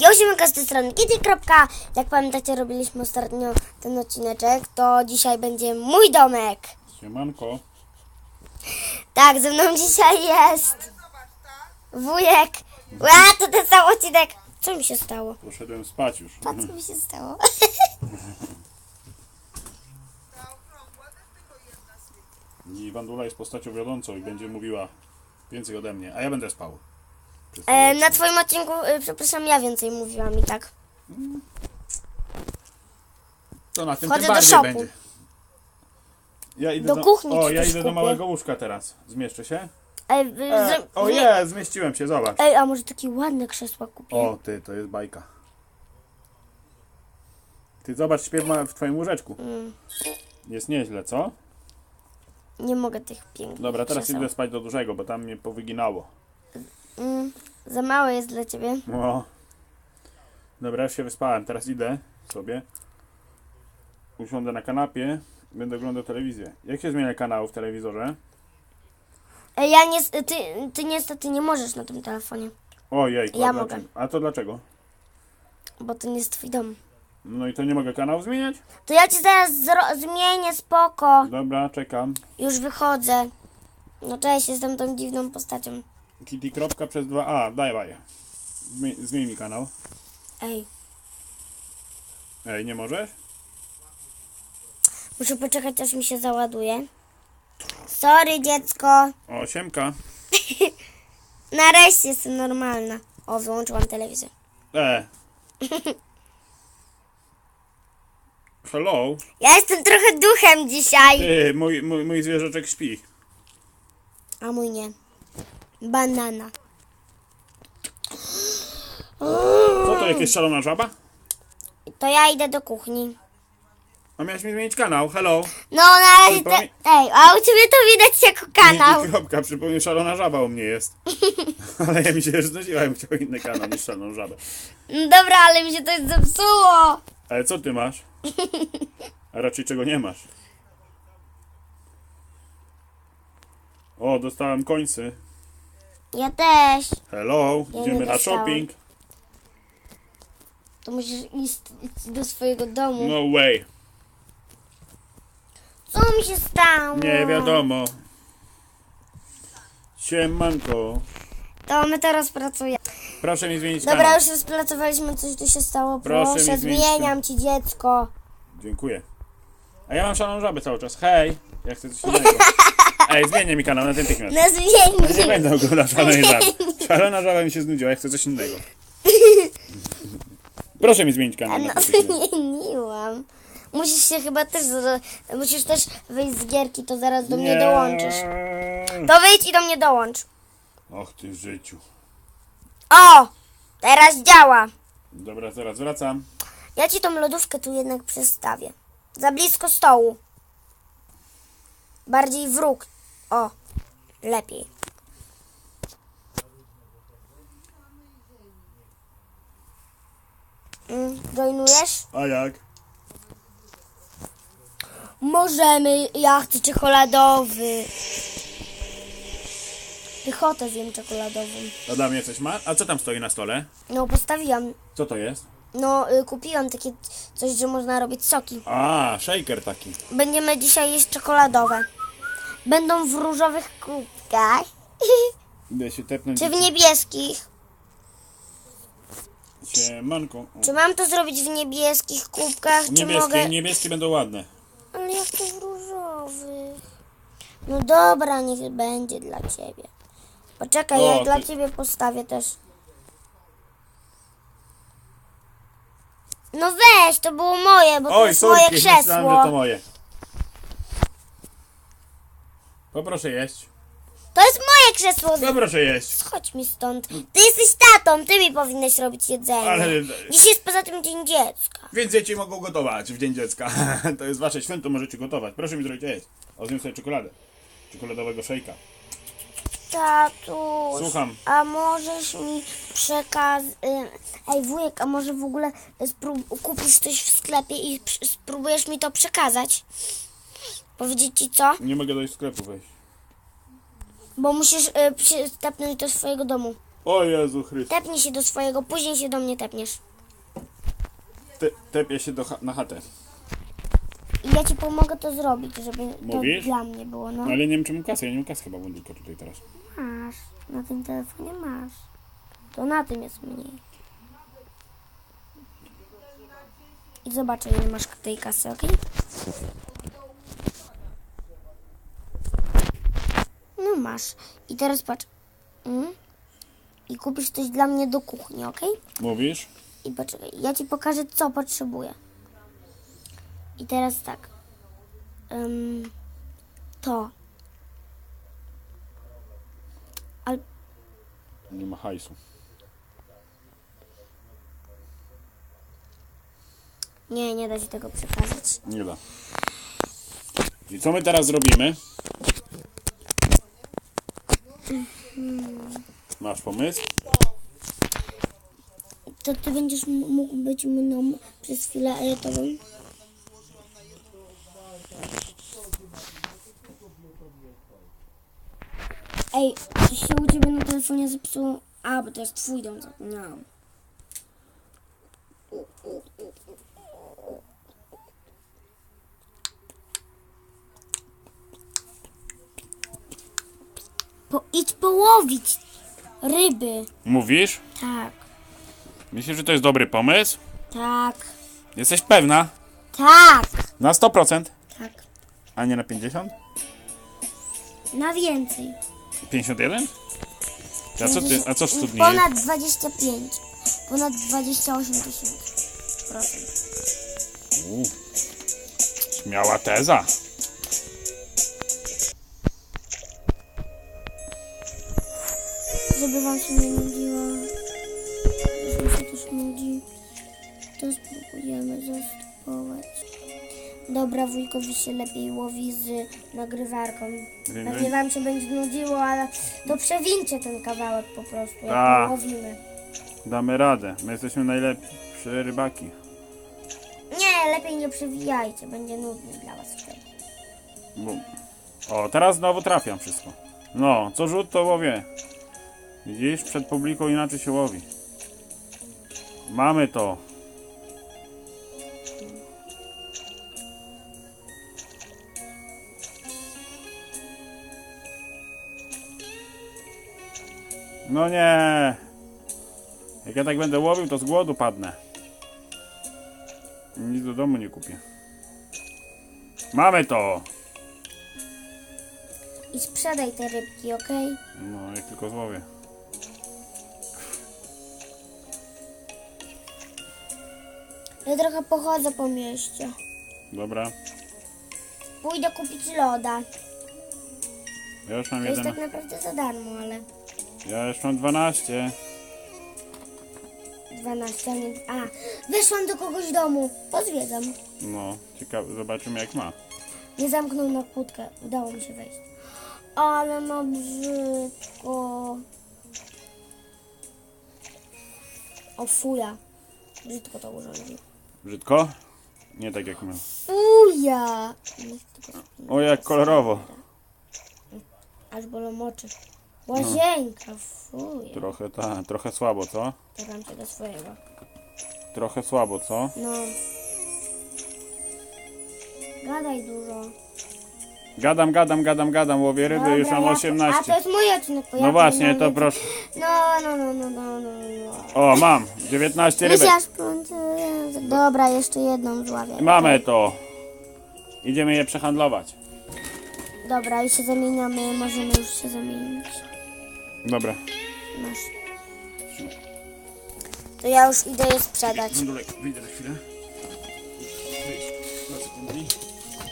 Josiemanka z tej strony Kitty. Jak pamiętacie, robiliśmy ostatnio ten odcineczek, to dzisiaj będzie mój domek. Siemanko. Tak, ze mną dzisiaj jest wujek. A, to ten sam odcinek. Co mi się stało? Poszedłem spać już. A co mi się stało? I Wandula jest postacią wiodącą i będzie mówiła więcej ode mnie, a ja będę spał. E, na twoim odcinku, e, przepraszam, ja więcej mówiłam i tak. To na tym Wchodzę tym do bardziej shopu. będzie. Ja idę Do kuchni O, ja coś idę do kupię. małego łóżka teraz. Zmieszczę się? E, E, z, o nie- je, zmieściłem się, zobacz. Ej, a może takie ładne krzesła kupię? O, ty, to jest bajka. Ty zobacz, śpię w ma- w twoim łóżeczku. Mm. Jest nieźle, co? Nie mogę tych pięknych Dobra, teraz krzeseł. idę spać do dużego, bo tam mnie powyginało. Mm, za małe jest dla ciebie. No. Dobra, już się wyspałem. Teraz idę sobie. Usiądę na kanapie. Będę oglądał telewizję. Jak się zmienia kanał w telewizorze? E, ja nie, ty, ty niestety nie możesz na tym telefonie, Ojej, Ja mogę. A to dlaczego? bo to nie jest twój dom. No i to nie mogę kanału zmieniać? To ja ci zaraz zro- zmienię, spoko. Dobra, czekam. Już wychodzę. No cześć, jestem tą dziwną postacią. Kitty kropka przez 2a. Dawaj. Zmień, zmień mi kanał. Ej, Ej, nie możesz? muszę poczekać, aż mi się załaduje. Sorry, dziecko. O, siemka. Nareszcie jestem normalna. O, wyłączyłam telewizor. E. Hello. Ja jestem trochę duchem dzisiaj. Ty, mój, mój, mój zwierzaczek śpi. A mój nie. Banana. Co to, jakieś szalona żaba? To ja idę do kuchni. A miałeś mi zmienić kanał, hello. No, na razie te... Przypomnij- Ej, a u ciebie to widać jako kanał. Kitty kropka, przypomnę, szalona żaba u mnie jest. Ale ja mi się już bym chciał inny kanał niż szaloną żabę. No Dobra, ale mi się coś zepsuło. Ale co ty masz? A raczej czego nie masz? O, dostałem końcy. Ja też. Hello, Ja idziemy nie na shopping. To musisz iść do swojego domu. No way. Co mi się stało? Nie wiadomo. Siemanko. To my teraz pracujemy. Proszę mi zmienić Dobra, kanał. już rozpracowaliśmy, coś tu się stało. Proszę mi Proszę, zmienić zmieniam ci dziecko. Dziękuję. A ja mam szaloną żabę cały czas. Hej, ja chcę coś innego. Ej, zmienię mi kanał natychmiast. No Nie zmień będę oglądał szalonej żaby. Szalona żaba mi się znudziła, ja chcę coś innego. Proszę mi zmienić kanał No natychmiast. zmieniłam. Musisz się chyba też, zro- musisz też wyjść z gierki, to zaraz do mnie dołączysz. To wyjdź i do mnie dołącz. Och ty w życiu. O! Teraz działa. Dobra, zaraz wracam. Ja ci tą lodówkę tu jednak przestawię. Za blisko stołu. Bardziej w róg. O, lepiej. Mm, Joinujesz? A jak? Możemy. Ja chcę czekoladowy. Pychotę zjem czekoladową. A dla mnie coś ma? A co tam stoi na stole? No, postawiłam. Co to jest? No, y, kupiłam takie coś, że można robić soki. A, shaker taki. Będziemy dzisiaj jeść czekoladowe. Będą w różowych kubkach. Idę się tepnąć. Czy w niebieskich? Siemanko. Czy mam to zrobić w niebieskich kubkach? Czy Niebieskie, mogę. niebieskie będą ładne. Ale jak to w różowych? No dobra, niech będzie dla ciebie. Poczekaj, O, ja ty- dla ciebie postawię też. No weź, to było moje, bo to Oj, jest moje sorki, myślałem, że krzesło. to moje. Poproszę jeść. To jest moje krzesło. Poproszę jeść. Chodź mi stąd. Ty jesteś tatą, ty mi powinieneś robić jedzenie. Ale... Dziś jest poza tym dzień dziecka. Więc dzieci mogą gotować w Dzień Dziecka. to jest wasze święto, możecie gotować. Proszę mi zrobić jeść. O, zjem sobie czekoladę. Czekoladowego szejka. Tatuś, Słucham. a możesz mi przekaz... y, Ej, wujek, a może w ogóle sprób- kupisz coś w sklepie i przy- spróbujesz mi to przekazać? Powiedzieć ci co? Nie mogę do sklepu wejść. Bo musisz y, przystępnąć do swojego domu. O Jezu Chryste. Tepnij się do swojego, później się do mnie tepniesz. Te, tepie się do, na chatę. I ja ci pomogę to zrobić, żeby Mówisz? to dla mnie było, no. Ale nie wiem czy mam kasę, ja nie mam kasy chyba bundika tutaj teraz. Masz, na tym telefonie masz. To na tym jest mniej. I zobaczę, ile masz tej kasy, ok? Masz. I teraz patrz. Mm? I kupisz coś dla mnie do kuchni, ok? Mówisz? I poczekaj, ja ci pokażę, co potrzebuję. I teraz tak. Ym, to. Ale Nie ma hajsu. nie, nie da się tego przekazać. Nie da. I co my teraz zrobimy? Masz pomysł? To ty będziesz mógł być mną przez chwilę, a ja tobą. Ej, coś się u ciebie na telefonie zepsuło. A, bo to jest twój dom, zapomniałam. Po, idź połowić ryby. Mówisz? Tak, Myślisz, że to jest dobry pomysł? tak, Jesteś pewna? tak, Na 100%? tak. A nie na 50? Na więcej. 51? A co, ty, a co w studni jest? Ponad 25. Ponad 28 tysięcy. Procent. U, Śmiała teza. Się nie nudziło. Już mi się też nudzi. To spróbujemy zastopować. Dobra, wujkowi się lepiej łowi z nagrywarką. Wiem, Pewnie wam się będzie nudziło, ale to przewincie ten kawałek po prostu, jak Tak. łowimy. Damy radę. My jesteśmy najlepsze rybaki. Nie, lepiej nie przewijajcie, będzie nudny dla was wtedy. Bum. O, teraz znowu trafiam wszystko. No, co rzut to łowię. Widzisz, przed publiką inaczej się łowi. Mamy to. No nie. Jak ja tak będę łowił, to z głodu padnę. Nic do domu nie kupię. Mamy to. I sprzedaj te rybki, okej? No, jak tylko złowię. Ja trochę pochodzę po mieście. Dobra. Pójdę kupić loda. Ja już mam To jest jeden. tak naprawdę za darmo, ale Ja już mam 12. 12, a nie... A, weszłam do kogoś domu. Pozwiedzam. No, ciekawe, zobaczymy jak ma. Nie zamknął na kłódkę. Udało mi się wejść. Ale ma brzydko. O fuja. Brzydko to urządził. Brzydko? Nie tak jak tylko spina. O, jak kolorowo. Aż bolą oczy. Łazienka, fuja. Trochę ta, trochę słabo, co? Czekam cię do swojego. Trochę słabo, co? No. Gadaj dużo. Gadam, gadam, gadam, gadam, łowię ryby, już mam ja- 18. A to jest mój odcinek, bo ja No właśnie, mam to proszę. No, no, no, no, no, no, no. O, mam 19 rybek. Myślasz, Dobra, jeszcze jedną zławię. Mamy to. Idziemy je przehandlować. Dobra, i się zamieniamy, możemy już się zamienić. Dobra. Masz. To ja już idę je sprzedać. Mandulek, wyjdę na chwilę.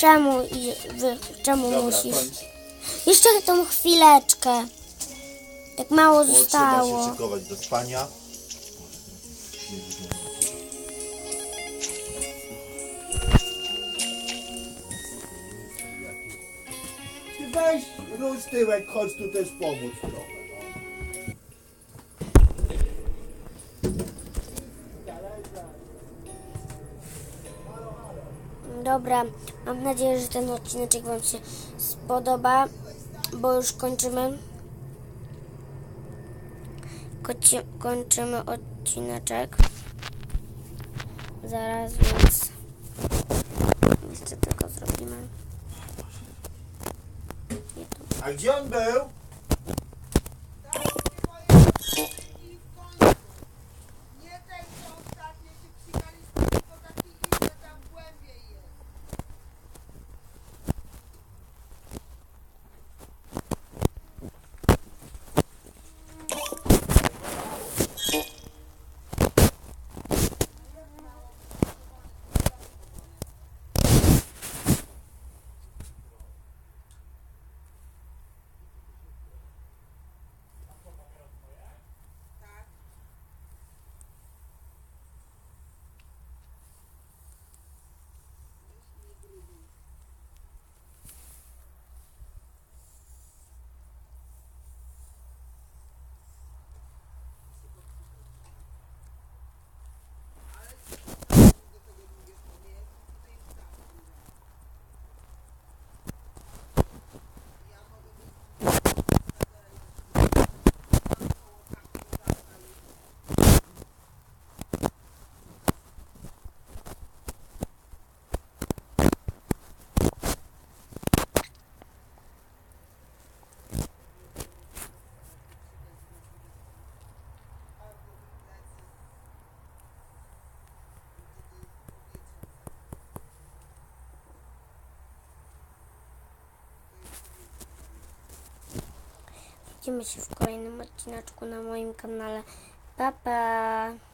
Czemu, i, wy, czemu musisz? Jeszcze tą chwileczkę. Tak mało Bo trzeba zostało. się szykować do spania. Weź, rusz tyłek, chodź tu też pomóc trochę. No. Dobra, mam nadzieję, że ten odcinek Wam się spodoba, bo już kończymy. koci- kończymy odcineczek. Zaraz, więc jeszcze tylko zrobimy. Nie tu. A gdzie on Widzimy się w kolejnym odcineczku na moim kanale. Pa, pa!